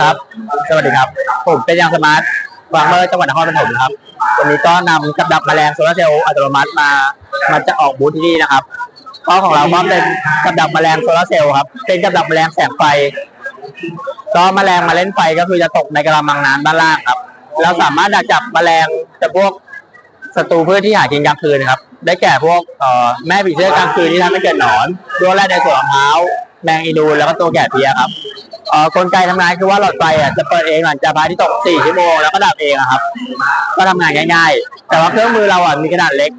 ครับ สวัสดีครับ ผมเป็นยังสมาร์ทฟาร์มเมอร์จังหวัดนครปฐมครับ วันนี้ก็นำกับดักแมลงโซลาร์เซลล์อัตโนมัติมา มาจะออกบูธที่นี่นะครับก็ของเราก็เป็นกับดักแมลงโซลาร์เซลล์ครับ เป็นกับดักแมลงแสงไฟ ก็แมลงมาเล่นไฟก็คือจะตกในกระมังน้ำด้านล่างครับ เราสามารถดักจับแมลงจากพวกศัตรูพืชที่หากินกลางคืนครับ ได้แก่พวกแม่ผีเสื้อกลางคืนที่ทำให้เกิดหนอนดวงแรกในสวนมะพร้าว แมงอีนูนแล้วก็ตัวแก่เพียครับ อ่อกลไกทำงานคือว่าหลอดไฟอะจะเปิดเองหลังจากพระอาที่ตก4ชั่วโมงแล้วก็ดับเองอะครับ ก็ทำงานง่ายๆ แต่ว่าเครื่องมือเราอะมีขนาดเล็ก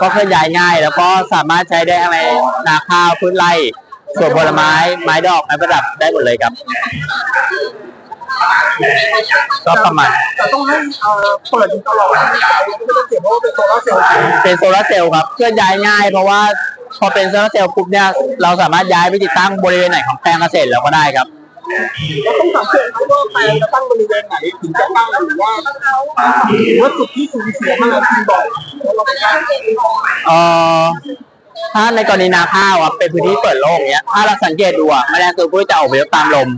ก็เคลื่อนย้ายง่าย แล้วก็สามารถใช้ได้ทั้งในนาข้าวพืชไร่สวนผลไม้ไม้ดอกไม้ประดับได้หมดเลยครับ ก็ประมาณ แต่ต้องให้เอ่อเปิดอยู่ตลอดไม่ต้องเสียเพราะว่าเป็นโซลาร์เซลล์เป็นโซลาร์เซลล์ครับเคลื่อนย้ายง่ายเพราะว่าพอเป็นโซลาร์เซลล์ปุ๊บเนี่ยเราสามารถย้ายไปติดตั้งบริเวณไหนของแปลงเกษตรเราก็ได้ครับ เราต้องสังเกตว่าแปลงจะตั้งบริเวณไหนถึงจะตั้งหรือว่าหรือว่าจุดที่สูญเสียมันคือบอกเราไปตั้งเอ่อถ้าในกรณีนาข้าวครับเป็นพื้นที่เปิดโล่งเนี้ย ถ้าเราสังเกตดูอะแมลงตัวผู้จะออกไปตามลม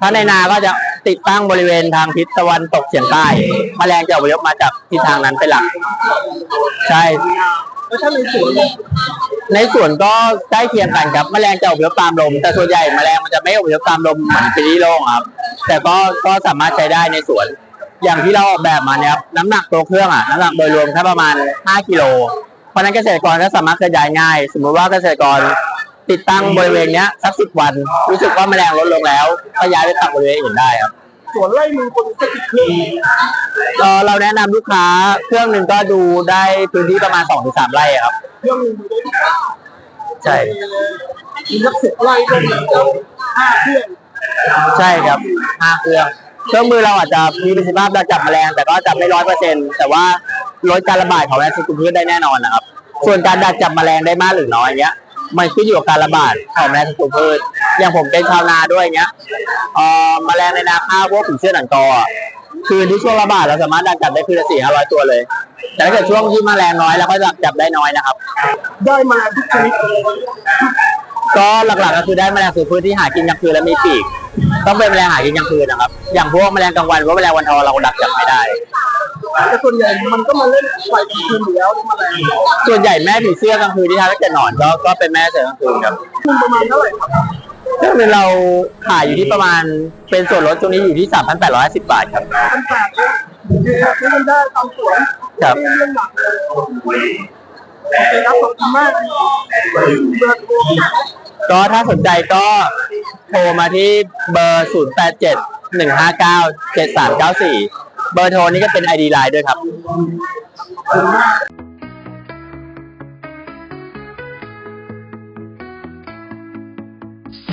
ถ้าในนาก็จะติดตั้งบริเวณทางทิศตะวันตกเฉียงใต้ แมลงจะออกไปมาจากทิศทางนั้นเป็นหลัก ใช่ แล้วถ้าในสวนในสวนก็ใกล้เคียงกันครับ แมลงจะอพยพตามลม แต่ส่วนใหญ่แมลงมันจะไม่อพยพตามลมเหมือนพื้นที่โล่งครับ แต่ก็ก็สามารถใช้ได้ในสวน อย่างที่เราออกแบบมาเนี่ยครับน้ำหนักตัวเครื่องอะน้ำหนักโดยรวมแค่ประมาณ 5 กิโล เพราะฉะนั้นเกษตรกรก็สามารถเคลื่อนย้ายง่าย สมมุติว่าเกษตรกรติดตั้งบริเวณเนี้ยสักสิบวัน รู้สึกว่าแมลงลดลงแล้วก็ย้ายไปตั้งบริเวณอื่นได้ครับ สวนไร่มือคนสกิดคือเอ่อเราแนะนำลูกค้าเครื่องหนึ่งก็ดูได้พื้นที่ประมาณ2-3ไร่อะครับ เครื่องมือได้ทุกอย่างใช่ มีสักสิบไร่ก็มีแล้วห้าเครื่องใช่ครับห้าเครื่องเครื่องมือเราอาจจะมีประสิทธิภาพในการจับแมลงแต่ก็จับไม่ร้อยเปอร์เซ็นต์แต่ว่าลดการระบาดของแมลงศัตรูพืชได้แน่นอนนะครับ ส่วนการดักจับแมลงได้มากหรือน้อยเงี้ย มันขึ้นอยู่กับการระบาดของแมลงศัตรูพืชอย่างผมเป็นชาวนาด้วยเงี้ยเอ่อแมลงในนาข้าวพวกผีเสื้อหนังกอคืนที่ช่วงระบาดเราสามารถดักจับได้คืนละสี่ห้าร้อยตัวเลย แต่ถ้าเกิดช่วงที่แมลงน้อยเราก็ดักจับได้น้อยนะครับ ได้มาทุกชนิดก็หลักๆก็คือได้แมลงศัตรูพืชที่หากินกลางคืนและมีปีก ต้องเป็นแมลงหากินกลางคืนนะครับ อย่างพวกแมลงกลางวันพวกแมลงวันทองเราดักจับไม่ได้ แต่ส่วนใหญ่มันก็มาเล่นไฟกลางคืนอยู่แล้วนี่มาแรงส่วนใหญ่แม่ผีเสื้อกลางคืนที่ทำให้เกิดหนอนก็ก็เป็นแม่เสือกลางคืนครับคุณประมาณเท่าไหร่ครับซึ่งเป็นเราขายอยู่ที่ประมาณเป็นส่วนลดตรงนี้อยู่ที่ 3,850 บาทครับพันแปดเลยซื้อกันได้ตามสวนครับไม่เรื่องหนักเลยโอเคครับขอบคุณมากเบอร์โทรก็ถ้าสนใจก็โทรมาที่เบอร์ 087 159 7394 เบอร์โทรนี้ก็เป็น ID ไลน์ด้วยครับ